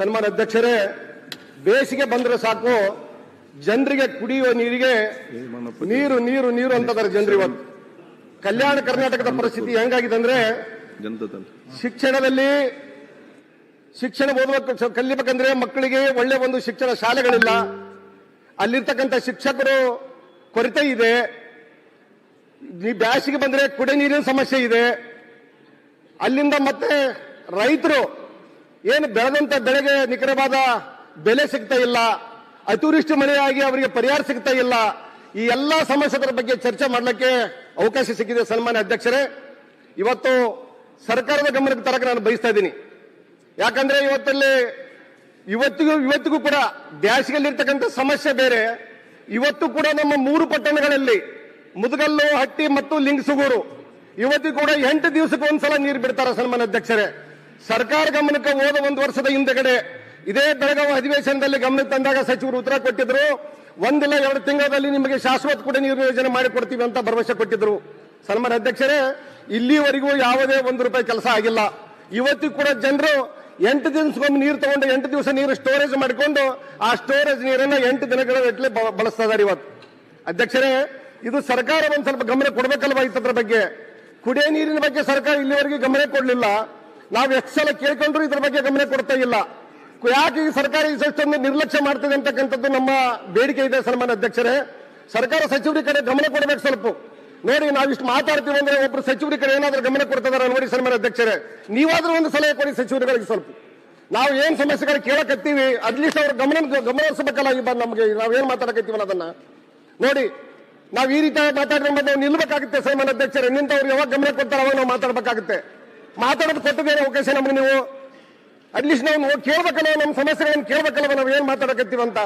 ಸನ್ಮಾನ ಅಧ್ಯಕ್ಷರೇ, ಬೇಸಿಗೆ ಬಂದ್ರೆ ಸಾಕು. ಜನರಿಗೆ ಕುಡಿಯುವ ನೀರಿಗೆ ನೀರು ನೀರು ನೀರು ಅಂತದಾರೆ ಜನರು ಕಲ್ಯಾಣ ಕರ್ನಾಟಕದ ಪರಿಸ್ಥಿತಿ ಹೆಂಗಾಗಿದೆ ಅಂದ್ರೆ, ಶಿಕ್ಷಣದಲ್ಲಿ ಶಿಕ್ಷಣ ಓದಬೇಕು ಕಲಿಬೇಕಂದ್ರೆ ಮಕ್ಕಳಿಗೆ ಒಳ್ಳೆ ಒಂದು ಶಿಕ್ಷಣ ಶಾಲೆಗಳಿಲ್ಲ. ಅಲ್ಲಿರ್ತಕ್ಕಂಥ ಶಿಕ್ಷಕರು ಕೊರತೆ ಇದೆ. ಬ್ಯಾಸಿಗೆ ಬಂದ್ರೆ ಕುಡಿ ನೀರಿನ ಸಮಸ್ಯೆ ಇದೆ. ಅಲ್ಲಿಂದ ಮತ್ತೆ ರೈತರು ಏನು ಬೆಳೆದಂತ ಬೆಳೆಗೆ ನಿಖರವಾದ ಬೆಲೆ ಸಿಗ್ತಾ ಇಲ್ಲ, ಅತಿವೃಷ್ಟಿ ಮಳೆಯಾಗಿ ಅವರಿಗೆ ಪರಿಹಾರ ಸಿಗ್ತಾ ಇಲ್ಲ, ಈ ಎಲ್ಲ ಸಮಸ್ಯೆಗಳ ಬಗ್ಗೆ ಚರ್ಚೆ ಮಾಡಲಿಕ್ಕೆ ಅವಕಾಶ ಸಿಕ್ಕಿದೆ ಸನ್ಮಾನ್ಯ ಅಧ್ಯಕ್ಷರೇ. ಇವತ್ತು ಸರ್ಕಾರದ ಗಮನಕ್ಕೆ ತರಕ್ಕೆ ನಾನು ಬಯಸ್ತಾ ಇದ್ದೀನಿ. ಯಾಕಂದ್ರೆ ಇವತ್ತಲ್ಲಿ ಇವತ್ತಿಗೂ ಇವತ್ತಿಗೂ ಕೂಡ ಬ್ಯಾಸಿಗೆಯಲ್ಲಿರ್ತಕ್ಕಂಥ ಸಮಸ್ಯೆ ಬೇರೆ. ಇವತ್ತು ಕೂಡ ನಮ್ಮ ಮೂರು ಪಟ್ಟಣಗಳಲ್ಲಿ ಮುದಗಲ್ಲು, ಹಟ್ಟಿ ಮತ್ತು ಲಿಂಗಸುಗೂರು, ಇವತ್ತಿಗೂ ಕೂಡ ಎಂಟು ದಿವಸಕ್ಕೆ ಒಂದ್ಸಲ ನೀರು ಬಿಡ್ತಾರೆ ಸನ್ಮಾನ್ಯ ಅಧ್ಯಕ್ಷರೇ. ಸರ್ಕಾರ ಗಮನಕ್ಕೆ ಹೋದ ಒಂದು ವರ್ಷದ ಹಿಂದೆಗಡೆ ಇದೇ ಬೆಳಗಾವಿ ಅಧಿವೇಶನದಲ್ಲಿ ಗಮನಕ್ಕೆ ತಂದಾಗ ಸಚಿವರು ಉತ್ತರ ಕೊಟ್ಟಿದ್ರು. ಒಂದಿಲ್ಲ ಎರಡು ತಿಂಗಳಲ್ಲಿ ನಿಮಗೆ ಶಾಶ್ವತ ಕೂಡ ನೀರು ಯೋಜನೆ ಮಾಡಿಕೊಡ್ತೀವಿ ಅಂತ ಭರವಸೆ ಕೊಟ್ಟಿದ್ರು. ಸನ್ಮಾನ ಅಧ್ಯಕ್ಷರೇ, ಇಲ್ಲಿವರೆಗೂ ಯಾವುದೇ ಒಂದು ರೂಪಾಯಿ ಕೆಲಸ ಆಗಿಲ್ಲ. ಇವತ್ತಿಗೂ ಕೂಡ ಜನರು ಎಂಟು ದಿನಕ್ಕೊಮ್ಮೆ ನೀರು ತಗೊಂಡು ಎಂಟು ದಿವಸ ನೀರು ಸ್ಟೋರೇಜ್ ಮಾಡಿಕೊಂಡು ಆ ಸ್ಟೋರೇಜ್ ನೀರನ್ನ ಎಂಟು ದಿನಗಳ ಬ- ಬಳಸ್ತಾ ಇವತ್ತು. ಅಧ್ಯಕ್ಷರೇ, ಇದು ಸರ್ಕಾರ ಒಂದು ಸ್ವಲ್ಪ ಗಮನ ಕೊಡಬೇಕಲ್ವಾ ಇದ್ರ ಬಗ್ಗೆ? ಕುಡಿಯ ನೀರಿನ ಬಗ್ಗೆ ಸರ್ಕಾರ ಇಲ್ಲಿವರೆಗೆ ಗಮನ ಕೊಡ್ಲಿಲ್ಲ. ನಾವು ಎಷ್ಟು ಸಲ ಕೇಳ್ಕೊಂಡ್ರು ಇದ್ರ ಬಗ್ಗೆ ಗಮನ ಕೊಡ್ತಾ ಇಲ್ಲ. ಯಾಕೆ ಈ ಸರ್ಕಾರ ಇಷ್ಟೊಂದು ನಿರ್ಲಕ್ಷ್ಯ ಮಾಡ್ತಿದೆ ಅಂತಕ್ಕಂಥದ್ದು ನಮ್ಮ ಬೇಡಿಕೆ ಇದೆ ಸನ್ಮಾನ ಅಧ್ಯಕ್ಷರೇ. ಸರ್ಕಾರ ಸಚಿವರ ಕಡೆ ಗಮನ ಕೊಡಬೇಕು ಸ್ವಲ್ಪ. ನೋಡಿ ನಾವಿಷ್ಟು ಮಾತಾಡ್ತೀವಿ ಅಂದ್ರೆ ಒಬ್ರು ಸಚಿವರ ಕಡೆ ಏನಾದ್ರೂ ಗಮನ ಕೊಡ್ತಿದಾರ ನೋಡಿ ಸನ್ಮಾನ ಅಧ್ಯಕ್ಷರೇ. ನೀವಾದ್ರೂ ಒಂದು ಸಲಹೆ ಕೊಡಿ ಸಚಿವರುಗಳಿಗೆ ಸ್ವಲ್ಪ. ನಾವು ಏನ್ ಸಮಸ್ಯೆಗಳು ಕೇಳಕತ್ತೀವಿ ಅಟ್ಲೀಸ್ಟ್ ಅವ್ರ ಗಮನ ಗಮನಿಸಬೇಕಲ್ಲ ಈ ಈ ಬಂದು ನಮಗೆ ನಾವೇನ್ ಮಾತಾಡಕತ್ತೀವಲ್ಲ ಅದನ್ನ? ನೋಡಿ, ನಾವು ಈ ರೀತಿ ಮಾತಾಡಿದ್ರೆ ನಿಲ್ಬೇಕಾಗುತ್ತೆ ಸನ್ಮಾನ ಅಧ್ಯಕ್ಷರೇ. ನಿಂತವ್ರು ಯಾವಾಗ ಗಮನ ಕೊಡ್ತಾರೆ ಅವಾಗ ನಾವು ಮಾತಾಡ್ಬೇಕಾಗುತ್ತೆ. ಮಾತಾಡೋದು ಕೊಟ್ಟಿದ್ದೇನೆ ಅವಕಾಶ ನಮ್ಗೆ ನೀವು ಅಟ್ಲೀಸ್ಟ್ ನಾವು ಕೇಳ್ಬೇಕಲ್ಲ ನಮ್ಮ ಸಮಸ್ಯೆಗಳನ್ನು ಕೇಳ್ಬೇಕಲ್ಲ ನಾವು ಏನ್ ಮಾತಾಡಕತ್ತೀವಂತ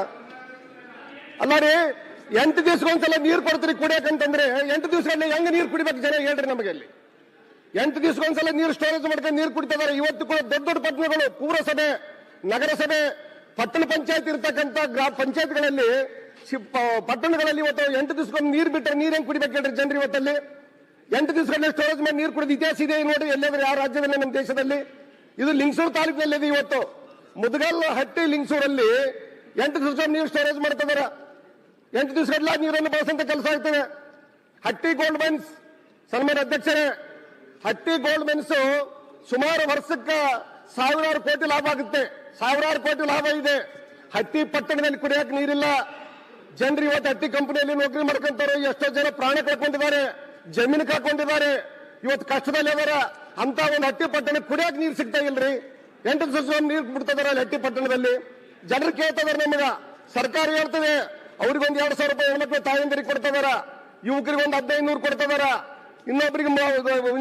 ಅಲ್ಲ ರೀ ಎಂಟು ದಿವಸಕ್ಕೊಂದ್ಸಲ ನೀರು ಕೊಡ್ತೀರಿ ಕುಡಿಯಕಂತಂದ್ರೆ ಎಂಟು ದಿವಸಗಳಲ್ಲಿ ಹೆಂಗ್ ನೀರು ಕುಡಿಬೇಕು ಜನ ಹೇಳ್ರಿ ನಮಗೆ ಅಲ್ಲಿ. ಎಂಟು ದಿವಸಕ್ಕೊಂದ್ಸಲ ನೀರು ಸ್ಟೋರೇಜ್ ಮಾಡ್ಕೊಂಡು ನೀರು ಕುಡಿತಿದ್ದಾರೆ ಇವತ್ತು ಕೂಡ ದೊಡ್ಡ ದೊಡ್ಡ ಪಟ್ಟಣಗಳು, ಪುರಸಭೆ, ನಗರಸಭೆ, ಪಟ್ಟಣ ಪಂಚಾಯತ್ ಇರ್ತಕ್ಕಂಥ ಗ್ರಾಮ ಪಂಚಾಯತ್ಗಳಲ್ಲಿ ಪಟ್ಟಣಗಳಲ್ಲಿ ಇವತ್ತು ಎಂಟು ದಿವಸಕ್ಕೊಮ್ಮೆ ನೀರು ಬಿಟ್ಟರೆ ನೀರು ಹೆಂಗ್ ಕುಡಿಬೇಕು ಹೇಳ್ರಿ ಜನರು ಇವತ್ತಲ್ಲಿ? ಎಂಟು ದಿವಸಗಳಲ್ಲಿ ಸ್ಟೋರೇಜ್ ಮಾಡಿ ನೀರು ಕುಡಿದ ಇತಿಹಾಸ ಇದೆ ನೋಡಿ ಎಲ್ಲಾದ್ರೂ ಯಾವ ರಾಜ್ಯದಲ್ಲಿ ನಮ್ಮ ದೇಶದಲ್ಲಿ? ಇದು ಲಿಂಗಸೂರು ತಾಲೂಕಿನಲ್ಲಿದೆ ಇವತ್ತು. ಮುದಗಲ್ ಹಟ್ಟಿ ಲಿಂಗಸೂರಲ್ಲಿ ಎಂಟು ದಿವಸ ನೀರು ಸ್ಟೋರೇಜ್ ಮಾಡ್ತಿದಾರ. ಎಂಟು ದಿವಸಗಳೆಲ್ಲ ನೀರನ್ನು ಬಳಸಂತ ಕೆಲಸ ಆಗ್ತದೆ. ಹಟ್ಟಿ ಗೋಲ್ಡ್ ಮೈನ್ಸ್ ಸನ್ಮಾನ ಅಧ್ಯಕ್ಷರೇ, ಹಟ್ಟಿ ಗೋಲ್ಡ್ ಮೈನ್ಸ್ ಸುಮಾರು ವರ್ಷಕ್ಕೆ ಸಾವಿರಾರು ಕೋಟಿ ಲಾಭ ಆಗುತ್ತೆ. ಸಾವಿರಾರು ಕೋಟಿ ಲಾಭ ಇದೆ. ಹಟ್ಟಿ ಪಟ್ಟಣದಲ್ಲಿ ಕುಡಿಯಕ್ಕೆ ನೀರಿಲ್ಲ. ಜನರು ಇವತ್ತು ಹಟ್ಟಿ ಕಂಪನಿಯಲ್ಲಿ ನೌಕರಿ ಮಾಡ್ಕೊಂತಾರೆ. ಎಷ್ಟೋ ಜನ ಪ್ರಾಣ ಕಳ್ಕೊಂಡಿದ್ದಾರೆ. ಜಮೀನು ಕಾಕೊಂಡಿದ್ದಾರೆ ಇವತ್ತು ಕಷ್ಟದಲ್ಲಿ ಅವರ ಅಂತ ಒಂದು ಹಟ್ಟಿ ಪಟ್ಟಣ ಕುಡಿಯಕ್ಕೆ ನೀರು ಸಿಗ್ತಾ ಇಲ್ರಿ. ಎಂಟು ದಿವಸ ನೀರು ಬಿಡ್ತದಾರ ಅಲ್ಲಿ ಹಟ್ಟಿ ಪಟ್ಟಣದಲ್ಲಿ. ಜನರು ಕೇಳ್ತಿದಾರೆ ನಮಗ. ಸರ್ಕಾರ ಹೇಳ್ತದೆ, ಅವ್ರಿಗೊಂದು ಎರಡು ಸಾವಿರ ರೂಪಾಯಿ ಹೆಣ್ಮಕ್ಳು ತಾಯಂದಿರಿ ಕೊಡ್ತದರ ಯುವಕರಿಗೆ ಒಂದು ಹದಿನೈದು ನೂರು ಕೊಡ್ತಿದಾರ ಇನ್ನೊಬ್ರಿಗೆ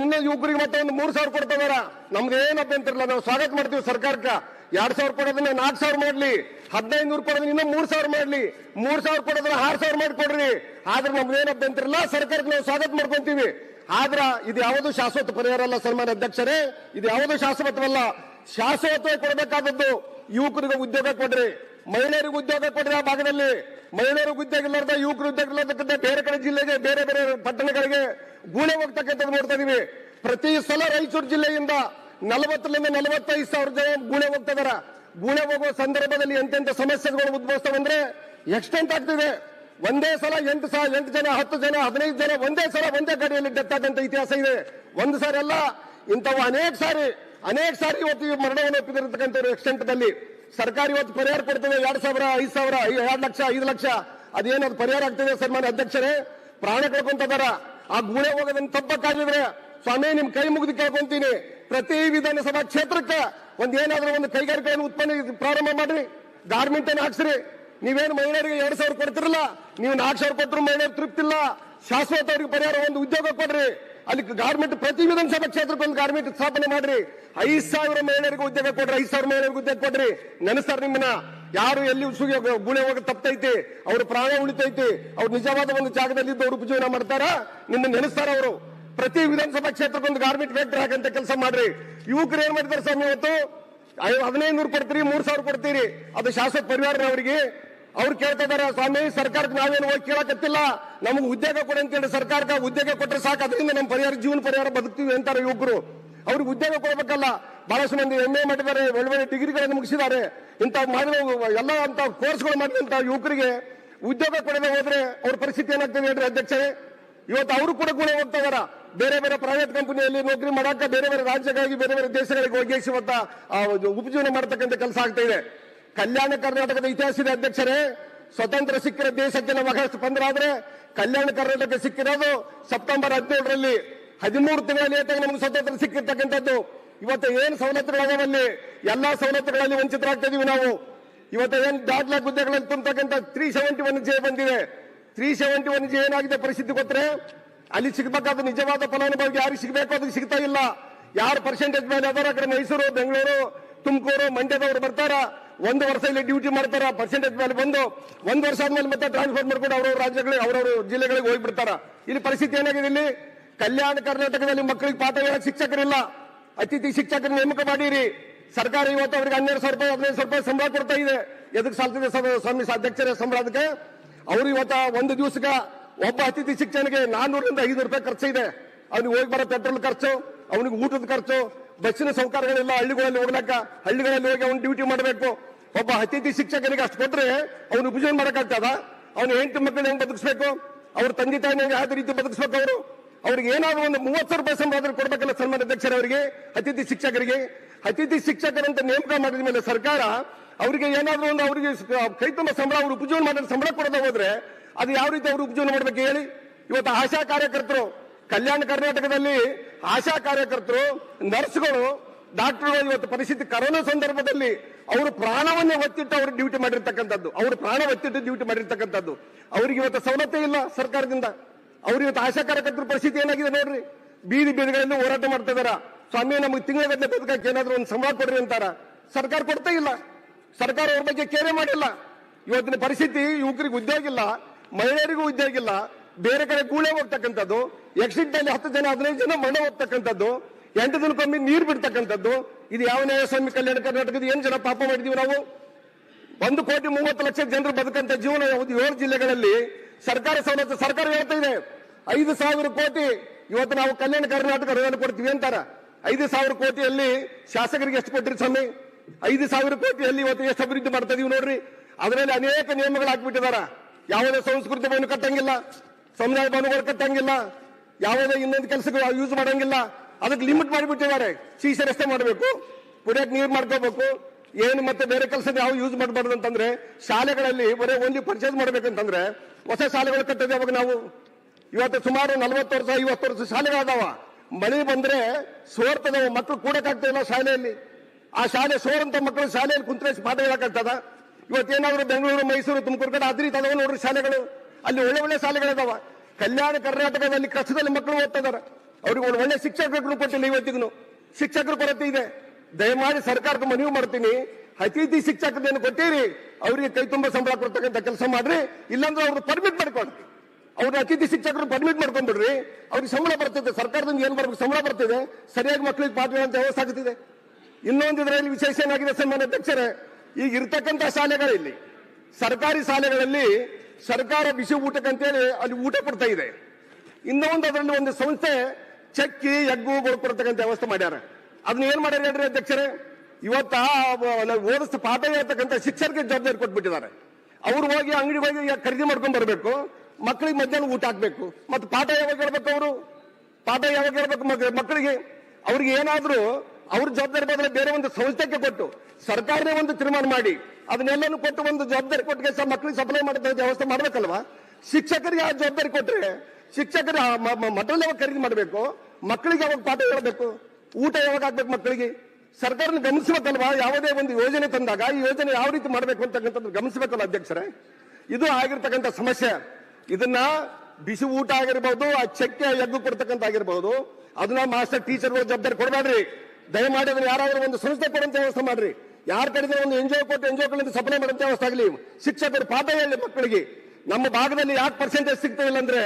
ಇನ್ನೂ ಯುವಕರಿಗೆ ಮತ್ತೆ ಒಂದು ಮೂರು ಸಾವಿರ ಕೊಡ್ತಿದಾರ ನಮ್ಗೆ ಏನ್ ಅಭ್ಯಂತರಲ್ಲ ನಾವು ಸ್ವಾಗತ ಮಾಡ್ತೀವಿ ಸರ್ಕಾರಕ್ಕೆ. ಎರಡ್ ಸಾವಿರ ಕೊಡೋದನ್ನ ನಾಲ್ಕು ಸಾವಿರ ಮಾಡ್ಲಿ. ಹದಿನೈದು ನೂರು ಕೊಡೋದನ್ನ ಇನ್ನೂ ಮೂರು ಸಾವಿರ ಮಾಡ್ಲಿ. ಮೂರು ಸಾವಿರ ಕೊಡೋದನ್ನ ಆರು ಸಾವಿರ ಮಾಡಿ ಕೊಡ್ರಿ. ಆದ್ರೆ ನಮ್ದು ಏನ್ ಅಭ್ಯಂತರಿಲ್ಲ ಸರ್ಕಾರಕ್ಕೆ ನಾವು ಸ್ವಾಗತ ಮಾಡ್ಕೊಂತೀವಿ. ಆದ್ರ ಇದು ಯಾವುದು ಶಾಶ್ವತ ಪರಿಹಾರ ಅಲ್ಲ ಸನ್ಮಾನ ಅಧ್ಯಕ್ಷರೇ? ಇದು ಯಾವುದು ಶಾಶ್ವತವಲ್ಲ? ಶಾಶ್ವತ ಕೊಡಬೇಕಾದದ್ದು ಯುವಕರಿಗೆ ಉದ್ಯೋಗ ಕೊಡ್ರಿ. ಮಹಿಳೆಯರಿಗೆ ಉದ್ಯೋಗ ಕೊಡ್ರಿ ಆ ಭಾಗದಲ್ಲಿ. ಮಹಿಳೆಯರಿಗೆ ಉದ್ಯೋಗ ಇಲ್ಲದ ಯುವಕರು ಉದ್ಯೋಗ ಇಲ್ಲದಕ್ಕಂತ ಬೇರೆ ಕಡೆ ಜಿಲ್ಲೆಗೆ, ಬೇರೆ ಬೇರೆ ಪಟ್ಟಣಗಳಿಗೆ ಗೂಳೆ ಹೋಗ್ತಕ್ಕಂಥದ್ದು ನೋಡ್ತಾ ಇದೀವಿ. ಪ್ರತಿ ಸಲ ರಾಯಚೂರು ಜಿಲ್ಲೆಯಿಂದ ನಲವತ್ತರಿಂದ ನಲವತ್ತೈದು ಸಾವಿರ ಜನ ಗೂಳೆ ಇದಾರೆ. ಗೂಳೆ ಹೋಗುವ ಸಂದರ್ಭದಲ್ಲಿ ಎಂತೆಂತ ಸಮಸ್ಯೆಗಳು ಉದ್ಭವಿಸ್ತಾವಂದ್ರೆ ಎಕ್ಸ್ಟೆಂಟ್ ಆಗ್ತಿದೆ. ಒಂದೇ ಸಲ ಎಂಟು ಸಲ ಎಂಟು ಜನ, ಹತ್ತು ಜನ, ಹದಿನೈದು ಜನ ಒಂದೇ ಸಲ ಒಂದೇ ಗಡಿಯಲ್ಲಿ ಆದಂತ ಇತಿಹಾಸ ಇದೆ. ಒಂದು ಸಾರಿ ಅಲ್ಲ, ಇಂಥವು ಅನೇಕ ಸಾರಿ ಅನೇಕ ಸಾರಿ ಇವತ್ತು ಮರಣವನ್ನು ಒಪ್ಪಿದಿರತಕ್ಕಂಥ ಎಕ್ಸ್ಟೆಂಟ್ದಲ್ಲಿ. ಸರ್ಕಾರ ಇವತ್ತು ಪರಿಹಾರ ಕೊಡ್ತದೆ, ಎರಡು ಸಾವಿರ, ಐದು ಸಾವಿರ ಎರಡು ಲಕ್ಷ, ಐದು ಲಕ್ಷ. ಅದೇನದು ಪರಿಹಾರ ಆಗ್ತದೆ, ಸನ್ಮಾನ್ಯ ಅಧ್ಯಕ್ಷರೇ? ಪ್ರಾಣ ಕಳ್ಕೊಂತದಾರ. ಆ ಗೂಳೆ ಹೋಗೋದನ್ನ ತಪ್ಪಕ್ಕಾಗಿದ್ರೆ ಸ್ವಾಮಿ, ನಿಮ್ ಕೈ ಮುಗಿದು ಕೇಳ್ಕೊಂತೀನಿ. ಪ್ರತಿ ವಿಧಾನಸಭಾ ಕ್ಷೇತ್ರಕ್ಕೆ ಒಂದ್ ಏನಾದ್ರೂ ಒಂದು ಕೈಗಾರಿಕೆಯನ್ನು ಉತ್ಪನ್ನ ಪ್ರಾರಂಭ ಮಾಡ್ರಿ ಗಾರ್ಮೆಂಟ್ ಅನ್ನು ಹಾಕ್ಸ್ರಿ. ನೀವೇನು ಮಹಿಳೆಯರಿಗೆ ಎರಡ್ ಸಾವಿರ ಕೊಡ್ತಿರಲ್ಲ, ನೀವು ನಾಲ್ಕು ಸಾವಿರ ಕೊಟ್ಟರು ಮಹಿಳೆಯರು ತೃಪ್ತಿಲ್ಲ. ಶಾಶ್ವತ ಅವ್ರಿಗೆ ಪರಿಹಾರ ಒಂದು ಉದ್ಯೋಗ ಕೊಡ್ರಿ. ಅಲ್ಲಿ ಗಾರ್ಮೆಂಟ್ ಪ್ರತಿ ವಿಧಾನಸಭಾ ಕ್ಷೇತ್ರಕ್ಕೆ ಒಂದು ಗಾರ್ಮೆಂಟ್ ಸ್ಥಾಪನೆ ಮಾಡ್ರಿ. ಐದು ಸಾವಿರ ಮಹಿಳೆಯರಿಗೆ ಉದ್ಯೋಗ ಕೊಡ್ರಿ, ಐದು ಸಾವಿರ ಮಹಿಳೆಯರಿಗೆ ಉದ್ಯೋಗ ಕೊಡ್ರಿ. ನೆನೆಸ್ತಾರ ನಿಮ್ಮನ್ನ. ಯಾರು ಎಲ್ಲಿ ಉಸುಗೆ ಗುಳೆ ಹೋಗಿ ತಪ್ತೈತಿ, ಅವ್ರ ಪ್ರಾಣ ಉಳಿತೈತಿ, ಅವ್ರು ನಿಜವಾದ ಒಂದು ಜಾಗದಲ್ಲಿ ಇದ್ದು ಅವ್ರು ಉಪಜೀವನ ಮಾಡ್ತಾರ? ನಿಮ್ಮನ್ನ ನೆನೆಸ್ತಾರ ಅವರು. ಪ್ರತಿ ವಿಧಾನಸಭಾ ಕ್ಷೇತ್ರಕ್ಕೆ ಒಂದು ಗಾರ್ಮೆಂಟ್ ಫ್ಯಾಕ್ಟರಿ ಹಾಕಂತ ಕೆಲಸ ಮಾಡ್ರಿ. ಯುವಕರು ಏನ್ ಮಾಡಿದಾರೆ ಸ್ವಾಮಿ, ಇವತ್ತು? ಹದಿನೈದು ನೂರು ಕೊಡ್ತೀರಿ ಮೂರ್ ಸಾವಿರ ಕೊಡ್ತೀರಿ. ಅದು ಶಾಶ್ವತ ಪರಿವಾರ ಅವರಿಗೆ. ಅವ್ರು ಕೇಳ್ತಾ ಇದಾರೆ, ಸ್ವಾಮಿ, ಸರ್ಕಾರಕ್ಕೆ ನಾವೇನು ಹೋಗಿ ಕೇಳಕತ್ತಿಲ್ಲ. ನಮ್ಗೆ ಉದ್ಯೋಗ ಕೊಡಿ ಅಂತ ಹೇಳಿ ಸರ್ಕಾರಕ್ಕೆ ಉದ್ಯೋಗ ಕೊಟ್ಟರೆ ಸಾಕು. ಅದರಿಂದ ನಮ್ಮ ಪರಿಹಾರ ಜೀವನ ಪರಿಹಾರ ಬದುಕ್ತೀವಿ ಅಂತಾರೆ ಯುವಕರು. ಅವ್ರಿಗೆ ಉದ್ಯೋಗ ಕೊಡಬೇಕಲ್ಲ. ಬಹಳಷ್ಟು ಮಂದಿ ಎಂ ಎ ಮಾಡಿದ್ದಾರೆ ಒಳ್ಳೆ ಒಳ್ಳೆ ಡಿಗ್ರಿಗಳನ್ನು ಮುಗಿಸಿದ್ದಾರೆ. ಇಂಥ ಮಾಡಿದ ಎಲ್ಲ ಅಂತ ಕೋರ್ಸ್ಗಳು ಮಾಡಿದಂತ ಯುವಕರಿಗೆ ಉದ್ಯೋಗ ಕೊಡದೆ ಹೋದ್ರೆ ಅವ್ರ ಪರಿಸ್ಥಿತಿ ಏನಾಗ್ತದೆ ಹೇಳ್ರಿ ಅಧ್ಯಕ್ಷರೇ? ಇವತ್ತು ಅವರು ಕೂಡ ಗುಣ ಹೋಗ್ತಾ ಇದಾರ? ಬೇರೆ ಬೇರೆ ಪ್ರೈವೇಟ್ ಕಂಪನಿಯಲ್ಲಿ ನೌಕರಿ ಮಾಡಾಕ ಬೇರೆ ಬೇರೆ ರಾಜ್ಯಗಳಿಗೆ ಬೇರೆ ಬೇರೆ ದೇಶಗಳಿಗೆ ಹೋಗಿ ಇವತ್ತ ಆ, ಉಪಜೀವನ ಮಾಡತಕ್ಕಂತ ಕೆಲಸ ಆಗ್ತಾ ಇದೆ. ಕಲ್ಯಾಣ ಕರ್ನಾಟಕದ ಇತಿಹಾಸದ ಅಧ್ಯಕ್ಷರೇ ಸ್ವತಂತ್ರ ಸಿಕ್ಕಿರೋ ದೇಶಕ್ಕೆ ನಾವು ಆಗಸ್ಟ್ ಬಂದ್ರಾದ್ರೆ ಕಲ್ಯಾಣ ಕರ್ನಾಟಕ ಸಿಕ್ಕಿರೋದು ಸೆಪ್ಟೆಂಬರ್ ಹದಿನೇಳರಲ್ಲಿ. ಹದಿಮೂರು ತಿಂಗಳಲ್ಲಿ ಏತಾಗ ನಮ್ಗೆ ಸ್ವತಂತ್ರ ಸಿಕ್ಕಿರ್ತಕ್ಕಂಥದ್ದು. ಇವತ್ತು ಏನು ಸವಲತ್ತುಗಳಾದವಲ್ಲಿ ಎಲ್ಲಾ ಸವಲತ್ತುಗಳಲ್ಲಿ ವಂಚಿತರಾಗ್ತಾ ಇದೀವಿ ನಾವು. ಇವತ್ತು ಏನ್ ದಾಖಲೆ ಹುದ್ದೆಗಳಲ್ಲಿ ತುಂಬತಕ್ಕಂಥ ತ್ರೀ ಸೆವೆಂಟಿ ಒನ್ ಜೆ ಬಂದಿದೆ. ತ್ರೀ ಸೆವೆಂಟಿ ಒನ್ ಜೆ ಏನಾಗಿದೆ ಪರಿಸ್ಥಿತಿ ಗೊತ್ತರೆ? ಅಲ್ಲಿ ಸಿಗಬೇಕಾದ ನಿಜವಾದ ಫಲಾನುಭವಿಗೆ ಯಾರಿಗೆ ಸಿಗಬೇಕು ಅದಕ್ಕೆ ಸಿಗ್ತಾ ಇಲ್ಲ. ಯಾರು ಪರ್ಸೆಂಟೇಜ್ ಮೇಲೆ ಅದಾರ ಕಡೆ ಮೈಸೂರು, ಬೆಂಗಳೂರು, ತುಮಕೂರು, ಮಂಡ್ಯದವರು ಬರ್ತಾರ. ಒಂದು ವರ್ಷ ಇಲ್ಲಿ ಡ್ಯೂಟಿ ಮಾಡ್ತಾರ. ಪರ್ಸೆಂಟೇಜ್ ಮೇಲೆ ಬಂದು ಒಂದು ವರ್ಷ ಆದ್ಮೇಲೆ ಮತ್ತೆ ಟ್ರಾನ್ಸ್ಫರ್ ಮಾಡ್ಕೊಂಡು ಅವ್ರವ್ರ ರಾಜ್ಯಗಳಿಗೆ, ಅವ್ರವ್ರ ಜಿಲ್ಲೆಗಳಿಗೆ ಹೋಗ್ಬಿಡ್ತಾರ. ಇಲ್ಲಿ ಪರಿಸ್ಥಿತಿ ಏನಾಗಿದೆ ಇಲ್ಲಿ? ಕಲ್ಯಾಣ ಕರ್ನಾಟಕದಲ್ಲಿ ಮಕ್ಕಳಿಗೆ ಪಾಠ ಹೇಳಕ್ ಶಿಕ್ಷಕರಿಲ್ಲ. ಅತಿಥಿ ಶಿಕ್ಷಕರ ನೇಮಕ ಮಾಡಿರಿ. ಸರ್ಕಾರ ಇವತ್ತು ಅವ್ರಿಗೆ ಹನ್ನೆರಡು ಸಾವಿರ ರೂಪಾಯಿ, ಹದಿನೈದು ಸಾವಿರ ರೂಪಾಯಿ ಸಂಬಳ ಕೊಡ್ತಾ ಇದೆ. ಎದಕ್ಕೆ ಸಾಲ್ತಿದೆ ಸ್ವಾಮಿ ಅಧ್ಯಕ್ಷರ ಸಂಬಳ ಅದಕ್ಕೆ? ಅವರು ಇವತ್ತ ಒಂದು ದಿವಸಕ್ಕೆ ಒಬ್ಬ ಅತಿಥಿ ಶಿಕ್ಷಣಕ್ಕೆ ನಾನ್ನೂರರಿಂದ ಐದು ರೂಪಾಯಿ ಖರ್ಚು ಇದೆ. ಅವ್ನಿಗೆ ಹೋಗಿ ಬರೋ ಪೆಟ್ರೋಲ್ ಖರ್ಚು, ಅವನಿಗೆ ಊಟದ ಖರ್ಚು, ಬಸ್ಸಿನ ಸೌಕರ್ಯಗಳಿಲ್ಲ, ಹಳ್ಳಿಗಳಲ್ಲಿ ಹೋಗ್ಲಕ್ಕ ಹಳ್ಳಿಗಳಲ್ಲಿ ಹೋಗಿ ಅವ್ನು ಡ್ಯೂಟಿ ಮಾಡಬೇಕು. ಒಬ್ಬ ಅತಿಥಿ ಶಿಕ್ಷಕನಿಗೆ ಅಷ್ಟು ಕೊಟ್ರೆ ಅವ್ನು ಉಪಜೀವನ ಮಾಡಕ್ಕಾಗ್ತದ? ಅವ್ನ ಹೆಂಡತಿ ಮಕ್ಕಳು ಹೆಂಗ್ ಬದುಕಿಸ್ಬೇಕು? ಅವ್ರ ತಂದೆ ತಾಯಿನ ಯಾವ ರೀತಿ ಬದುಕಿಸ್ಬೇಕು ಅವರು? ಅವ್ರಿಗೆ ಏನಾದ್ರು ಒಂದು ಮೂವತ್ತು ಸಾವಿರ ರೂಪಾಯಿ ಆದ್ರೂ ಕೊಡ್ಬೇಕಲ್ಲ ಸನ್ಮಾನ ಅಧ್ಯಕ್ಷರವರಿಗೆ ಅತಿಥಿ ಶಿಕ್ಷಕರಿಗೆ. ಅತಿಥಿ ಶಿಕ್ಷಕರಂತ ನೇಮಕ ಮಾಡಿದ ಮೇಲೆ ಸರ್ಕಾರ ಅವರಿಗೆ ಏನಾದ್ರು ಒಂದು ಅವರಿಗೆ ಕೈ ತುಂಬ ಸಂಬಳ, ಅವರು ಉಪಜೀವನ ಮಾಡಿದ ಸಂಬಳ ಕೊಡದೆ ಹೋದ್ರೆ ಅದು ಯಾವ ರೀತಿ ಅವರು ಉಪಜೀವನ ಮಾಡಬೇಕು ಹೇಳಿ? ಇವತ್ತು ಆಶಾ ಕಾರ್ಯಕರ್ತರು, ಕಲ್ಯಾಣ ಕರ್ನಾಟಕದಲ್ಲಿ ಆಶಾ ಕಾರ್ಯಕರ್ತರು, ನರ್ಸ್ಗಳು, ಡಾಕ್ಟರ್ಗಳು ಇವತ್ತು ಪರಿಸ್ಥಿತಿ ಕರೋನಾ ಸಂದರ್ಭದಲ್ಲಿ ಅವರು ಪ್ರಾಣವನ್ನೇ ಒತ್ತಿಟ್ಟು ಅವರು ಡ್ಯೂಟಿ ಮಾಡಿರ್ತಕ್ಕಂಥದ್ದು. ಅವರು ಪ್ರಾಣ ಒತ್ತಿಟ್ಟು ಡ್ಯೂಟಿ ಮಾಡಿರ್ತಕ್ಕಂಥದ್ದು. ಅವ್ರಿಗೆ ಇವತ್ತು ಸವಲತ್ತೆ ಇಲ್ಲ ಸರ್ಕಾರದಿಂದ. ಅವ್ರು ಇವತ್ತು ಆಶಾ ಕಾರ್ಯಕರ್ತರ ಪರಿಸ್ಥಿತಿ ಏನಾಗಿದೆ ನೋಡ್ರಿ? ಬೀದಿ ಬೀದಿಗಳಲ್ಲಿ ಹೋರಾಟ ಮಾಡ್ತಾ ಇದಾರ. ಸ್ವಾಮಿ, ನಮಗೆ ತಿಂಗಳ ಬದುಕಕ್ಕೆ ಏನಾದ್ರು ಒಂದು ಸಂಬಳ ಕೊಡ್ರಿ ಅಂತಾರ. ಸರ್ಕಾರ ಕೊಡ್ತಾ ಇಲ್ಲ. ಸರ್ಕಾರ ಅವ್ರ ಬಗ್ಗೆ ಕೇರೆ ಮಾಡಿಲ್ಲ. ಇವತ್ತಿನ ಪರಿಸ್ಥಿತಿ ಯುವಕರಿಗೆ ಉದ್ಯೋಗ ಇಲ್ಲ. ಮಹಿಳೆಯರಿಗೂ ಉದ್ಯೋಗ ಇಲ್ಲ. ಬೇರೆ ಕಡೆ ಕೂಳೆ ಹೋಗ್ತಕ್ಕಂಥದ್ದು. ಎಕ್ಸಿಟ್ ಅಲ್ಲಿ ಹತ್ತು ಜನ, ಹದಿನೈದು ಜನ ಮಣ್ಣು ಹೋಗ್ತಕ್ಕಂಥದ್ದು. ಎಂಟು ದಿನಕ್ಕೊಮ್ಮೆ ನೀರು ಬಿಡ್ತಕ್ಕಂಥದ್ದು. ಇದು ಯಾವ ನ್ಯಾಯಸ್ವಾಮಿ ಕಲ್ಯಾಣ ಕರ್ನಾಟಕದ ಏನ್ ಜನ ಪಾಪ ಮಾಡಿದೀವಿ ನಾವು? ಒಂದು ಕೋಟಿ ಮೂವತ್ತು ಲಕ್ಷ ಜನರು ಬದುಕಂತ ಜೀವನ ಯಾವುದು? ಏಳು ಜಿಲ್ಲೆಗಳಲ್ಲಿ ಸರ್ಕಾರ ಸವಲತ್ತು, ಸರ್ಕಾರ ಹೇಳ್ತಾ ಇದೆ. ಐದು ಸಾವಿರ ಕೋಟಿ ಇವತ್ತು ನಾವು ಕಲ್ಯಾಣ ಕರ್ನಾಟಕ ಅನುದಾನ ಕೊಡ್ತೀವಿ ಅಂತಾರ. ಐದು ಸಾವಿರ ಕೋಟಿಯಲ್ಲಿ ಶಾಸಕರಿಗೆ ಎಷ್ಟು ಕೊಟ್ಟಿರಿ ಸ್ವಾಮಿ? ಐದು ಸಾವಿರ ಕೋಟಿಯಲ್ಲಿ ಇವತ್ತು ಎಷ್ಟು ಅಭಿವೃದ್ಧಿ ಮಾಡ್ತಾ ಇದೀವಿ ನೋಡ್ರಿ. ಅದರಲ್ಲಿ ಅನೇಕ ನಿಯಮಗಳು ಹಾಕ್ಬಿಟ್ಟಿದಾರ ಯಾವುದೇ ಸಂಸ್ಕೃತಿ ಭವನ ಕಟ್ಟಂಗಿಲ್ಲ, ಸಮುದಾಯ ಭವನಗಳು ಕಟ್ಟಂಗಿಲ್ಲ, ಯಾವುದೇ ಇನ್ನೊಂದು ಕೆಲಸಗಳು ಯೂಸ್ ಮಾಡಂಗಿಲ್ಲ. ಅದಕ್ಕೆ ಲಿಮಿಟ್ ಮಾಡಿಬಿಟ್ಟಿದ್ದಾರೆ. ಸೀಸ ರಸ್ತೆ ಮಾಡಬೇಕು ಕುಡಿಯಕ್ಕೆ ನೀರು ಮಾಡ್ಕೋಬೇಕು. ಏನು ಮತ್ತೆ ಬೇರೆ ಕೆಲಸ ಯಾವ ಯೂಸ್ ಮಾಡಬಾರ್ದು ಅಂತಂದ್ರೆ, ಶಾಲೆಗಳಲ್ಲಿ ಬರೀ ಓನ್ಲಿ ಪರ್ಚೇಸ್ ಮಾಡ್ಬೇಕಂತಂದ್ರೆ, ಹೊಸ ಶಾಲೆಗಳು ಕಟ್ಟದೆ ಅವಾಗ ನಾವು ಇವತ್ತು ಸುಮಾರು ನಲವತ್ತು ವರ್ಷ, ಐವತ್ತು ವರ್ಷ ಶಾಲೆಗಳದಾವ. ಮಳೆ ಬಂದ್ರೆ ಸೋರ್ತದವ ಮಕ್ಕಳು ಕೂಡಕ್ಕಾಗ್ತಾ ಇಲ್ಲ ಶಾಲೆಯಲ್ಲಿ. ಆ ಶಾಲೆ ಸೋರಂತ ಮಕ್ಕಳು ಶಾಲೆಯಲ್ಲಿ ಕುಂತ್ರೆ ಪಾಠ ಇವತ್ತೇನಾದ್ರೂ ಬೆಂಗಳೂರು, ಮೈಸೂರು, ತುಮಕೂರು ಕಡೆ ಅದ್ರಿ ತದವ ನೋಡ್ರಿ ಶಾಲೆಗಳು. ಅಲ್ಲಿ ಒಳ್ಳೆ ಒಳ್ಳೆ ಶಾಲೆಗಳಿದಾವ. ಕಲ್ಯಾಣ ಕರ್ನಾಟಕದಲ್ಲಿ ಕಷ್ಟದಲ್ಲಿ ಮಕ್ಕಳು ಓದ್ತಾ ಅವ್ರಿಗೆ ಒಂದು ಒಳ್ಳೆ ಶಿಕ್ಷಕರು ಕೊಟ್ಟಿಲ್ಲ ಇವತ್ತಿಗೂ ಶಿಕ್ಷಕರು ಕೊರತೆ ಇದೆ. ದಯಮಾಡಿ ಸರ್ಕಾರಕ್ಕೆ ಮನವಿ ಮಾಡ್ತೀನಿ. ಅತಿಥಿ ಶಿಕ್ಷಕರನ್ನು ಕೊಟ್ಟಿರಿ. ಅವರಿಗೆ ಕೈ ತುಂಬ ಸಂಬಳ ಕೊಡ್ತಕ್ಕಂಥ ಕೆಲಸ ಮಾಡ್ರಿ. ಇಲ್ಲಾಂದ್ರೆ ಅವ್ರು ಪರ್ಮಿಟ್ ಮಾಡ್ಕೊಳ್ರಿ ಅವ್ರ ಅತಿಥಿ ಶಿಕ್ಷಕರು ಪರ್ಮಿಟ್ ಮಾಡ್ಕೊಂಡ್ಬಿಡ್ರಿ. ಅವ್ರಿಗೆ ಸಂಬಳ ಬರ್ತಿದೆ. ಸರ್ಕಾರದಿಂದ ಏನ್ ಬರ್ಬೇಕು ಸಂಬಳ ಬರ್ತಿದೆ. ಸರಿಯಾಗಿ ಮಕ್ಕಳಿಗೆ ಪಾಠ ಅಂತ ವ್ಯವಸ್ಥೆ ಆಗುತ್ತಿದೆ. ಇನ್ನೊಂದು ಇದರಲ್ಲಿ ವಿಶೇಷ ಏನಾಗಿದೆ ಸನ್ಮಾನ್ಯ ಅಧ್ಯಕ್ಷರೇ? ಈಗ ಇರ್ತಕ್ಕಂಥ ಶಾಲೆಗಳಲ್ಲಿ, ಸರ್ಕಾರಿ ಶಾಲೆಗಳಲ್ಲಿ ಸರ್ಕಾರ ಬಿಸಿ ಊಟಕ್ಕಂತೇಳಿ ಅಲ್ಲಿ ಊಟ ಕೊಡ್ತಾ ಇದೆ. ಇನ್ನೊಂದು ಅದರಲ್ಲಿ ಒಂದು ಸಂಸ್ಥೆ ಚಕ್ಕಿ, ಎಗ್ಗು ಕೊಡ್ತಕ್ಕಂಥ ವ್ಯವಸ್ಥೆ ಮಾಡ್ಯಾರ. ಅದನ್ನ ಏನ್ ಮಾಡ್ಯಾರ ಹೇಳ್ರಿ ಅಧ್ಯಕ್ಷರೇ? ಇವತ್ತ ಓದಿಸ್ ಪಾಠ ಹೇಳ್ತಕ್ಕಂಥ ಶಿಕ್ಷಕರಿಗೆ ಜವಾಬ್ದಾರಿ ಕೊಟ್ಬಿಟ್ಟಿದ್ದಾರೆ. ಅವ್ರು ಹೋಗಿ ಅಂಗಡಿ ಹೋಗಿ ಖರೀದಿ ಮಾಡ್ಕೊಂಡ್ ಬರಬೇಕು ಮಕ್ಕಳಿಗೆ ಮಧ್ಯಾಹ್ನ ಊಟ ಹಾಕ್ಬೇಕು. ಮತ್ತೆ ಪಾಠ ಯಾವಾಗ ಹೇಳ್ಬೇಕು ಅವರು? ಪಾಠ ಯಾವಾಗ ಹೇಳ್ಬೇಕು ಮಕ್- ಮಕ್ಕಳಿಗೆ ಅವ್ರಿಗೆ ಏನಾದ್ರೂ ಅವ್ರ ಜವಾಬ್ದಾರಿ ಬದಲು ಬೇರೆ ಒಂದು ಸಂಸ್ಥೆಗೆ ಕೊಟ್ಟು ಸರ್ಕಾರನೇ ಒಂದು ತೀರ್ಮಾನ ಮಾಡಿ, ಅದನ್ನೆಲ್ಲನೂ ಕೊಟ್ಟು ಒಂದು ಜವಾಬ್ದಾರಿ ಕೊಟ್ಟಿಗೆ ಸಹ ಮಕ್ಕಳಿಗೆ ಸಪ್ಲೈ ಮಾಡಿದ ವ್ಯವಸ್ಥೆ ಮಾಡ್ಬೇಕಲ್ವಾ? ಶಿಕ್ಷಕರಿಗೆ ಆ ಜವಾಬ್ದಾರಿ ಕೊಟ್ರೆ ಶಿಕ್ಷಕರು ಮಟಲ್ ಯಾವಾಗ ಖರೀದಿ ಮಾಡಬೇಕು? ಮಕ್ಕಳಿಗೆ ಯಾವಾಗ ಪಾಠ ಹೇಳಬೇಕು? ಊಟ ಯಾವಾಗ ಆಗ್ಬೇಕು ಮಕ್ಕಳಿಗೆ ಸರ್ಕಾರನ ಗಮನಿಸಬೇಕಲ್ವಾ? ಯಾವುದೇ ಒಂದು ಯೋಜನೆ ತಂದಾಗ ಈ ಯೋಜನೆ ಯಾವ ರೀತಿ ಮಾಡಬೇಕು ಅಂತಕ್ಕಂಥದ್ದು ಗಮನಿಸಬೇಕಲ್ಲ ಅಧ್ಯಕ್ಷರೇ? ಇದು ಆಗಿರ್ತಕ್ಕಂಥ ಸಮಸ್ಯೆ. ಇದನ್ನ ಬಿಸಿ ಊಟ ಆಗಿರ್ಬೋದು, ಆ ಚಕ್ಕೆ ಎಗ್ಗು ಕೊಡ್ತಕ್ಕಂಥ ಆಗಿರ್ಬೋದು. ಅದನ್ನ ಮಾಸ್ಟರ್ ಟೀಚರ್ಗಳು ಜವಾಬ್ದಾರಿ ಕೊಡಬೇಡ್ರಿ. ದಯಮಾಡಿ ಅದನ್ನ ಯಾರಾದರೂ ಒಂದು ಸಂಸ್ಥೆ ಕೊಡುವಂತ ವ್ಯವಸ್ಥೆ ಮಾಡ್ರಿ. ಯಾರು ಕಡಿದ್ರೆ ಒಂದು ಎನ್ಜಿಒ ಕೊಟ್ಟು ಎನ್ಜಿಒ ಗಳಿಂದ ಸಪ್ಲೈ ಮಾಡುವಂತ ವ್ಯವಸ್ಥೆ ಆಗಲಿ. ಶಿಕ್ಷಕರು ಪಾಠ ಹೇಳಿ ಮಕ್ಕಳಿಗೆ. ನಮ್ಮ ಭಾಗದಲ್ಲಿ ಯಾಕೆ ಪರ್ಸೆಂಟೇಜ್ ಸಿಗ್ತಾ ಇಲ್ಲ ಅಂದ್ರೆ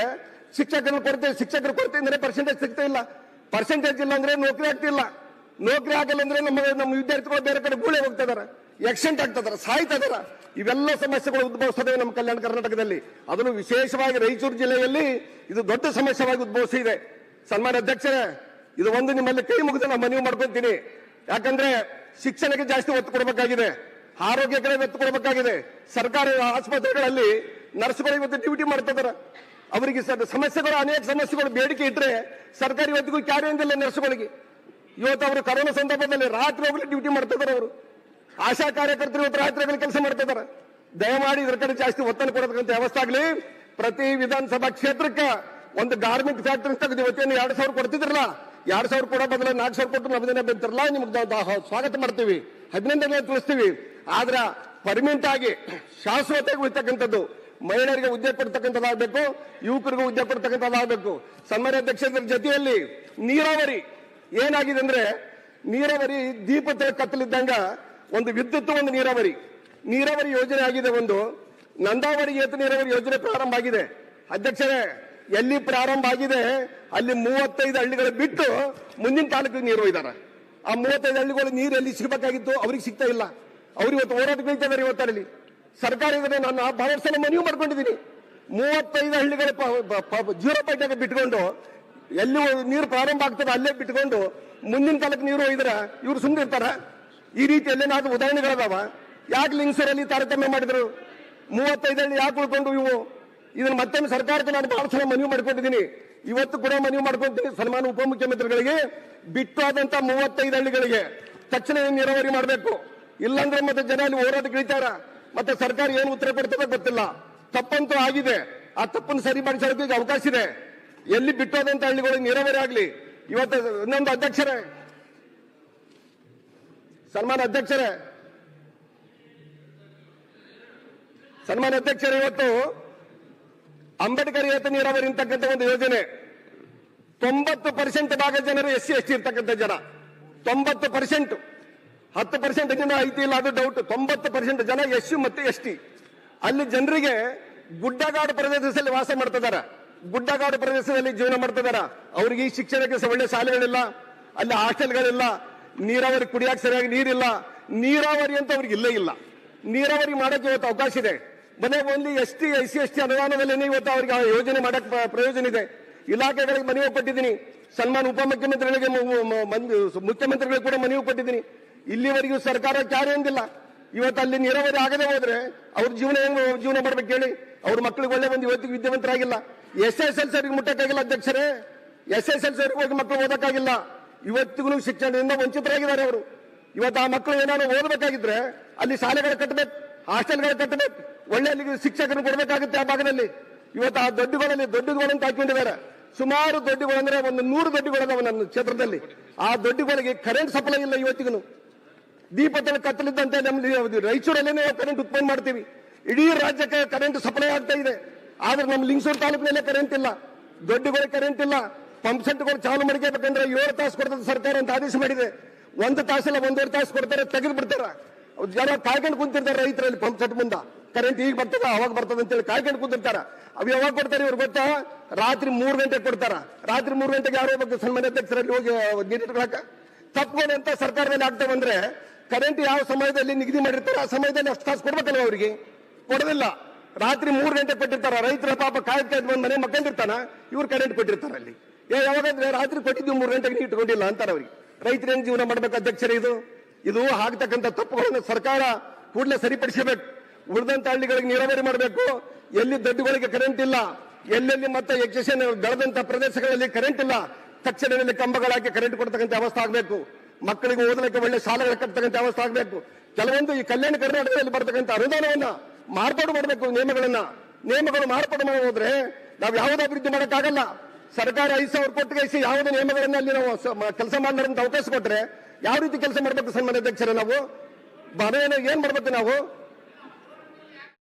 ಶಿಕ್ಷಕರು ಕೊರತೆ ಶಿಕ್ಷಕರು ಕೊರತೆ ಅಂದ್ರೆ ಪರ್ಸೆಂಟೇಜ್ ಸಿಗ್ತಾ ಇಲ್ಲ. ಪರ್ಸೆಂಟೇಜ್ ಇಲ್ಲ ಅಂದ್ರೆ ನೌಕರಿ ಆಗ್ತಿಲ್ಲ ನೌಕರಿ ಆಗಲ್ಲ ಅಂದ್ರೆ ನಮ್ಮ ನಮ್ಮ ವಿದ್ಯಾರ್ಥಿಗಳು ಬೇರೆ ಕಡೆ ಗೂಳೆ ಹೋಗ್ತಾ ಇದಾರೆ. ಎಕ್ಸೆಂಟ್ ಆಗ್ತಾ ಇದಾರೆ, ಸಾಯ್ತಾ ಇವೆಲ್ಲ ಸಮಸ್ಯೆಗಳು ಉದ್ಭವಿಸ್ತದೆ ನಮ್ಮ ಕಲ್ಯಾಣ ಕರ್ನಾಟಕದಲ್ಲಿ. ಅದನ್ನು ವಿಶೇಷವಾಗಿ ರಾಯಚೂರು ಜಿಲ್ಲೆಯಲ್ಲಿ ಇದು ದೊಡ್ಡ ಸಮಸ್ಯೆವಾಗಿ ಉದ್ಭವಿಸಿದೆ. ಸನ್ಮಾನ್ಯ ಅಧ್ಯಕ್ಷರೇ ಇದು ಒಂದು ನಿಮ್ಮಲ್ಲಿ ಕೈ ಮುಗಿದು ನಾನು ಮನವಿ ಮಾಡ್ಕೊಂತೀನಿ. ಯಾಕಂದ್ರೆ ಶಿಕ್ಷಣಕ್ಕೆ ಜಾಸ್ತಿ ಒತ್ತು ಕೊಡಬೇಕಾಗಿದೆ. ಆರೋಗ್ಯ ಕಡೆ ಒತ್ತು ಕೊಡಬೇಕಾಗಿದೆ. ಸರ್ಕಾರಿ ಆಸ್ಪತ್ರೆಗಳಲ್ಲಿ ನರ್ಸ್ಗಳು ಇವತ್ತು ಡ್ಯೂಟಿ ಮಾಡ್ತಿದಾರೆ ಅವರಿಗೆ ಸಮಸ್ಯೆಗಳು, ಅನೇಕ ಸಮಸ್ಯೆಗಳು ಬೇಡಿಕೆ ಇಟ್ಟರೆ ಸರ್ಕಾರಿ ಇವತ್ತಿಗೂ ಕ್ಯಾರಿ ಅಂದಿಲ್ಲ ನರ್ಸ್ಗಳಿಗೆ. ಇವತ್ತು ಅವರು ಕರೋನಾ ಸಂದರ್ಭದಲ್ಲಿ ರಾತ್ರಿ ಹೋಗಲಿ ಡ್ಯೂಟಿ ಮಾಡ್ತಿದ್ದಾರೆ ಅವರು. ಆಶಾ ಕಾರ್ಯಕರ್ತರು ಇವತ್ತು ರಾತ್ರಿ ಹೋಗಲಿ ಕೆಲಸ ಮಾಡ್ತಿದ್ದಾರೆ ದಯಮಾಡಿ ಇದ್ರ ಕಡೆ ಜಾಸ್ತಿ ಒತ್ತನ್ನು ಕೊಡತಕ್ಕಂಥ ವ್ಯವಸ್ಥೆ ಆಗಲಿ. ಪ್ರತಿ ವಿಧಾನಸಭಾ ಕ್ಷೇತ್ರಕ್ಕೆ ಒಂದು ಗಾರ್ಮೆಂಟ್ ಫ್ಯಾಕ್ಟರಿ ತೆಗೆದು ಇವತ್ತೇನು ಎರಡು ಸಾವಿರ ಕೊಡ್ತಿದ್ರಲ್ಲ ಎರಡು ಸಾವಿರ ಕೊಡೋ ಬದಲು ನಾಲ್ಕು ಸಾವಿರ ಕೊಟ್ಟು ಅಭಿನಂದನೆ ಬಂತಿರಲ್ಲ ನಿಮ್ಗೆ ಸ್ವಾಗತ ಮಾಡ್ತೀವಿ. ಅಭಿನಂದನೆ ತಿಳಿಸ್ತೀವಿ. ಆದ್ರೆ ಪರ್ಮನೆಂಟ್ ಆಗಿ ಶಾಶ್ವತವಾಗಿ ಉಳಿತಕ್ಕಂಥದ್ದು ಮಹಿಳೆಯರಿಗೆ ಉದ್ಯೋಗ ಕೊಡ್ತಕ್ಕಂಥದ್ದಾಗಬೇಕು, ಯುವಕರಿಗೂ ಉದ್ಯೋಗ ಕೊಡ್ತಕ್ಕಂಥದ್ದಾಗಬೇಕು. ಸನ್ಮಾನ್ಯ ಅಧ್ಯಕ್ಷರ ಜೊತೆಯಲ್ಲಿ ನೀರಾವರಿ ಏನಾಗಿದೆ ಅಂದ್ರೆ ನೀರಾವರಿ ದೀಪದ ಕತ್ತಲಿದ್ದಂಗ ಒಂದು ವಿದ್ಯುತ್ ಒಂದು ನೀರಾವರಿ. ನೀರಾವರಿ ಯೋಜನೆ ಆಗಿದೆ ಒಂದು. ನಂದಾವರಿ ಏತ ನೀರಾವರಿ ಯೋಜನೆ ಪ್ರಾರಂಭ ಆಗಿದೆ. ಅಧ್ಯಕ್ಷರೇ ಎಲ್ಲಿ ಪ್ರಾರಂಭ ಆಗಿದೆ, ಅಲ್ಲಿ ಮೂವತ್ತೈದು ಹಳ್ಳಿಗಳು ಬಿಟ್ಟು ಮುಂದಿನ ತಾಲೂಕಿಗೆ ನೀರು ಒಯ್ದಾರ. ಆ ಮೂವತ್ತೈದು ಹಳ್ಳಿಗಳು ನೀರು ಎಲ್ಲಿ ಸಿಗಬೇಕಾಗಿತ್ತು? ಅವ್ರಿಗೆ ಸಿಗ್ತಾ ಇಲ್ಲ. ಅವ್ರು ಇವತ್ತು ಹೋರಾಟ ಬೀಳ್ತಿದ್ದಾರೆ ಇವತ್ತರಲ್ಲಿ ಸರ್ಕಾರ ಇದ್ರೆ ನಾನು ಆ ಸಲ ಮನವಿ ಮಾಡ್ಕೊಂಡಿದ್ದೀನಿ. ಮೂವತ್ತೈದು ಹಳ್ಳಿಗಳ ಜೀರೋ ಪಾಯಿಂಟ್ ಬಿಟ್ಕೊಂಡು, ಎಲ್ಲಿ ನೀರು ಪ್ರಾರಂಭ ಆಗ್ತದೆ ಅಲ್ಲೇ ಬಿಟ್ಕೊಂಡು ಮುಂದಿನ ತಾಲೂಕು ನೀರು ಒಯ್ದ್ರ ಇವ್ರು ಸುಮ್ಮನೆ ಇರ್ತಾರ. ಈ ರೀತಿ ಎಲ್ಲೇನಾದ್ರೂ ಉದಾಹರಣೆಗಳದಾವ. ಯಾಕೆ ಲಿಂಗ್ಸರಲ್ಲಿ ತಾರತಮ್ಯ ಮಾಡಿದ್ರು? ಮೂವತ್ತೈದು ಹಳ್ಳಿ ಯಾಕೆ ಉಳ್ಕೊಂಡು ಇವು? ಇದನ್ನ ಮತ್ತೊಮ್ಮೆ ಸರ್ಕಾರಕ್ಕೆ ನಾನು ಬಹಳ ಸಲ ಮನವಿ ಮಾಡ್ಕೊಂಡಿದ್ದೀನಿ. ಇವತ್ತು ಕೂಡ ಮನವಿ ಮಾಡ್ಕೊಂತೀನಿ ಸನ್ಮಾನ ಉಪಮುಖ್ಯಮಂತ್ರಿಗಳಿಗೆ ಬಿಟ್ಟು ಆದಂತ ಮೂವತ್ತೈದು ಹಳ್ಳಿಗಳಿಗೆ. ತಕ್ಷಣ ನೀರಾವರಿ ಮಾಡಬೇಕು. ಇಲ್ಲಾಂದ್ರೆ ಮತ್ತೆ ಜನ ಅಲ್ಲಿ ಹೋರಾಟ ಇಳಿತಾರ. ಮತ್ತೆ ಸರ್ಕಾರ ಏನು ಉತ್ತರ ಕೊಡ್ತದೆ ಗೊತ್ತಿಲ್ಲ. ತಪ್ಪಂತೂ ಆಗಿದೆ. ಆ ತಪ್ಪನ್ನು ಸರಿ ಮಾಡಿಸೋದಕ್ಕೆ ಈಗ ಅವಕಾಶ ಇದೆ. ಎಲ್ಲಿ ಬಿಟ್ಟೋದಂತ ಹಳ್ಳಿಗಳಿಗೆ ನೀರಾವರಿ ಆಗ್ಲಿ. ಇವತ್ತು ಇನ್ನೊಂದು ಅಧ್ಯಕ್ಷರೇ. ಸನ್ಮಾನ ಅಧ್ಯಕ್ಷರೇ. ಸನ್ಮಾನ ಅಧ್ಯಕ್ಷರೇ, ಇವತ್ತು ಅಂಬೇಡ್ಕರ್ ನೀರಾವರಿ ಅಂತಕ್ಕಂಥ ಒಂದು ಯೋಜನೆ. ತೊಂಬತ್ತು ಪರ್ಸೆಂಟ್ ಭಾಗ ಜನರು ಎಸ್ ಸಿ ಎಸ್ ಟಿ ಇರ್ತಕ್ಕಂಥ ಜನ. ತೊಂಬತ್ತು ಪರ್ಸೆಂಟ್. ಹತ್ತು ಪರ್ಸೆಂಟ್ ಜನ ಐತಿ ಇಲ್ಲ, ಅದು ಡೌಟ್ ತೊಂಬತ್ತು ಪರ್ಸೆಂಟ್ ಜನ ಎಸ್ ಮತ್ತೆ ಎಸ್ ಟಿ. ಅಲ್ಲಿ ಜನರಿಗೆ ಗುಡ್ಡಗಾಡು ಪ್ರದೇಶದಲ್ಲಿ ವಾಸ ಮಾಡ್ತಿದ್ದಾರೆ ಗುಡ್ಡಗಾಡು ಪ್ರದೇಶದಲ್ಲಿ ಜೀವನ ಮಾಡ್ತಿದ್ದಾರೆ ಅವ್ರಿಗೆ ಈ ಶಿಕ್ಷಣಕ್ಕೆ ಒಳ್ಳೆ ಶಾಲೆಗಳಿಲ್ಲ ಅಲ್ಲಿ ಹಾಸ್ಟೆಲ್ಗಳಿಲ್ಲ. ನೀರಾವರಿ ಕುಡಿಯಕ್ಕೆ ಸರಿಯಾಗಿ ನೀರಿಲ್ಲ. ನೀರಾವರಿ ಅಂತ ಅವ್ರಿಗೆ ಇಲ್ಲೇ ಇಲ್ಲ. ನೀರಾವರಿ ಮಾಡಕ್ಕೆ ಇವತ್ತು ಅವಕಾಶ ಇದೆ. ಮನೆ only S T, S C, S T ಅನುದಾನದಲ್ಲಿ ಇವತ್ತು ಅವರಿಗೆ ಯೋಜನೆ ಮಾಡಕ್ ಪ್ರ- ಪ್ರಯೋಜನ ಇದೆ. ಇಲಾಖೆಗಳಿಗೆ ಮನವಿ ಕೊಟ್ಟಿದ್ದೀನಿ ಸನ್ಮಾನ್ ಉಪಮುಖ್ಯಮಂತ್ರಿಗಳಿಗೆ ಮುಖ್ಯಮಂತ್ರಿಗಳಿಗೆ ಕೂಡ ಮನವಿ ಕೊಟ್ಟಿದ್ದೀನಿ ಇಲ್ಲಿವರೆಗೂ ಸರ್ಕಾರ ಕ್ಯಾರಿ ಅಂದಿಲ್ಲ. ಇವತ್ತು ಅಲ್ಲಿ ನೀರಾವರಿ ಆಗದೆ ಹೋದ್ರೆ ಅವ್ರ ಜೀವನ ಹೆಂಗ್ ಜೀವನ ಮಾಡ್ಬೇಕು ಹೇಳಿ. ಅವ್ರ ಮಕ್ಳಿಗೆ ಒಳ್ಳೆ ಒಂದು ಇವತ್ತಿಗೆ ವಿದ್ಯಾವಂತರಾಗಿಲ್ಲ. ಎಸ್ ಎಸ್ ಎಲ್ ಸರಿಗೆ ಮುಟ್ಟಕ್ಕಾಗಿಲ್ಲ ಅಧ್ಯಕ್ಷರೇ. ಎಸ್ ಎಸ್ ಎಲ್ ಸರಿಗೆ ಹೋಗಿ ಮಕ್ಕಳು ಓದಕ್ಕಾಗಿಲ್ಲ. ಇವತ್ತಿಗೂ ಶಿಕ್ಷಣದಿಂದ ವಂಚಿತರಾಗಿದ್ದಾರೆ ಅವರು. ಇವತ್ತು ಆ ಮಕ್ಕಳು ಏನಾದ್ರು ಓದಬೇಕಾಗಿದ್ರೆ ಅಲ್ಲಿ ಶಾಲೆಗಳು ಕಟ್ಟಬೇಕು ಹಾಸ್ಟೆಲ್ಗಳು ಕಟ್ಟಬೇಕು ಒಳ್ಳೆ ಶಿಕ್ಷಕರು ಕೊಡಬೇಕಾಗುತ್ತೆ ಆ ಭಾಗದಲ್ಲಿ. ಇವತ್ತು ಆ ದೊಡ್ಡಗಳಲ್ಲಿ ದೊಡ್ಡಗಳು ಅಂತ ಹಾಕೊಂಡಿದ್ದಾರೆ ಸುಮಾರು ದೊಡ್ಡಗಳು ಅಂದ್ರೆ ಒಂದು ನೂರು ದೊಡ್ಡಗಳದಾವ ನನ್ನ ಕ್ಷೇತ್ರದಲ್ಲಿ. ಆ ದೊಡ್ಡಗಳಿಗೆ ಕರೆಂಟ್ ಸಪ್ಲೈ ಇಲ್ಲ ಇವತ್ತಿಗೂ ದೀಪದಲ್ಲಿ ಕತ್ತಲಿದ್ದಂತೆ ನಮ್ಮ ರಾಯಚೂರಲ್ಲೇ ಕರೆಂಟ್ ಉತ್ಪನ್ನ ಮಾಡ್ತೀವಿ. ಇಡೀ ರಾಜ್ಯಕ್ಕೆ ಕರೆಂಟ್ ಸಪ್ಲೈ ಆಗ್ತಾ ಇದೆ. ಆದ್ರೆ ನಮ್ಮ ಲಿಂಗಸೂರು ತಾಲೂಕಿನಲ್ಲೇ ಕರೆಂಟ್ ಇಲ್ಲ. ದೊಡ್ಡಗಳಿಗೆ ಕರೆಂಟ್ ಇಲ್ಲ. ಪಂಪ್ ಸೆಟ್ಗಳು ಚಾಲು ಮಾಡ್ಕೋಬೇಕಂದ್ರೆ ಏಳು ತಾಸು ಕೊಡ್ತದೆ ಸರ್ಕಾರ ಅಂತ ಆದೇಶ ಮಾಡಿದೆ. ಒಂದು ತಾಸಲ್ಲ ಒಂದೂವರೆ ತಾಸು ಕೊಡ್ತಾರೆ, ತೆಗೆದು ಬಿಡ್ತಾರೆ. ಜನ ಕಾಯ್ಕೊಂಡು ಕುಂತಿರ್ತಾರೆ ರೈತರಲ್ಲಿ ಪಂಪ್ ಸೆಟ್ ಮುಂದ. ಕರೆಂಟ್ ಈಗ ಬರ್ತದ, ಅವಾಗ ಬರ್ತದ ಅಂತೇಳಿ ಕಾಯ್ಕೊಂಡು ಕುಂತಿರ್ತಾರ. ಅವು ಯಾವಾಗ ಕೊಡ್ತಾರೆ ಇವ್ರು ಗೊತ್ತಾ? ರಾತ್ರಿ ಮೂರು ಗಂಟೆಗೆ ಕೊಡ್ತಾರ. ರಾತ್ರಿ ಮೂರು ಗಂಟೆಗೆ ಯಾರೋ ಬಗ್ಗೆ ಸನ್ಮಾನ್ಯ ಅಧ್ಯಕ್ಷರಲ್ಲಿ ಹೋಗಿ ನೀರು ತಪ್ಪು ತಪ್ಪುಗಳು ಅಂತ ಸರ್ಕಾರದಲ್ಲಿ ಆಗ್ತಾ ಬಂದ್ರೆ ಕರೆಂಟ್ ಯಾವ ಸಮಯದಲ್ಲಿ ನಿಗದಿ ಮಾಡಿರ್ತಾರೆ ಆ ಸಮಯದಲ್ಲಿ ಅಷ್ಟು ಕಾಸು ಕೊಡ್ಬೇಕಲ್ಲ ಅವರಿಗೆ? ಕೊಡೋದಿಲ್ಲ. ರಾತ್ರಿ ಮೂರು ಗಂಟೆ ಕೊಟ್ಟಿರ್ತಾರ. ರೈತರ ಪಾಪ ಕಾಯ್ದು ಕಾಯ್ದು ಬಂದ್ ಮನೆ ಮಕ್ಕಂದಿರ್ತಾನ ಇವ್ರು ಕರೆಂಟ್ ಕೊಟ್ಟಿರ್ತಾರ ಅಲ್ಲಿ. ಏ, ಯಾವಾಗಂದ್ರೆ ರಾತ್ರಿ ಕೊಟ್ಟಿದ್ದು ಮೂರು ಗಂಟೆಗೆ ಇಟ್ಕೊಂಡಿಲ್ಲ ಅಂತಾರ ಅವ್ರಿಗೆ. ರೈತರು ಏನ್ ಜೀವನ ಮಾಡ್ಬೇಕು ಅಧ್ಯಕ್ಷರೇ ಇದು? ಇದು ಆಗ್ತಕ್ಕಂಥ ತಪ್ಪುಗಳನ್ನು ಸರ್ಕಾರ ಕೂಡಲೇ ಸರಿಪಡಿಸಬೇಕು ಉಳಿದಂತ ಹಳ್ಳಿಗಳಿಗೆ ನೀರಾವರಿ ಮಾಡಬೇಕು. ಎಲ್ಲಿ ದಡ್ಡುಗಳಿಗೆ ಕರೆಂಟ್ ಇಲ್ಲ, ಎಲ್ಲೆಲ್ಲಿ ಮತ್ತೆ ಎಕ್ಸೆಷನ್ ಬೆಳೆದಂತ ಪ್ರದೇಶಗಳಲ್ಲಿ ಕರೆಂಟ್ ಇಲ್ಲ, ತಕ್ಷಣದಲ್ಲಿ ಕಂಬಗಳಾಕಿ ಕರೆಂಟ್ ಕೊಡ್ತಕ್ಕಂಥ ವ್ಯವಸ್ಥೆ ಆಗಬೇಕು. ಮಕ್ಕಳಿಗೆ ಓದಲಿಕ್ಕೆ ಒಳ್ಳೆ ಶಾಲೆಗಳು ಕಟ್ಟತಕ್ಕಂಥ ವ್ಯವಸ್ಥೆ ಆಗಬೇಕು. ಕೆಲವೊಂದು ಈ ಕಲ್ಯಾಣ ಕರ್ನಾಟಕದಲ್ಲಿ ಬರ್ತಕ್ಕಂಥ ಅನುದಾನವನ್ನ ಮಾರ್ಪಾಡು ಮಾಡಬೇಕು, ನಿಯಮಗಳನ್ನ. ನಿಯಮಗಳು ಮಾರ್ಪಾಡು ಮಾಡಿ ಹೋದ್ರೆ ನಾವು ಯಾವುದೇ ಅಭಿವೃದ್ಧಿ ಮಾಡೋಕ್ಕಾಗಲ್ಲ. ಸರ್ಕಾರ ಐದು ಸಾವಿರ ಕೊಟ್ಟು ಕೈಸಿ ಯಾವುದೇ ನಿಯಮಗಳನ್ನ ಅಲ್ಲಿ ನಾವು ಕೆಲಸ ಮಾಡಲಾರಂತ ಅವಕಾಶ ಕೊಟ್ರೆ ಯಾವ ರೀತಿ ಕೆಲಸ ಮಾಡಬೇಕು ಸನ್ಮಾನ್ಯ ಅಧ್ಯಕ್ಷರೇ ನಾವು? ಮನೆಯನ್ನು ಏನ್ ಮಾಡ್ಬೇಕು ನಾವು?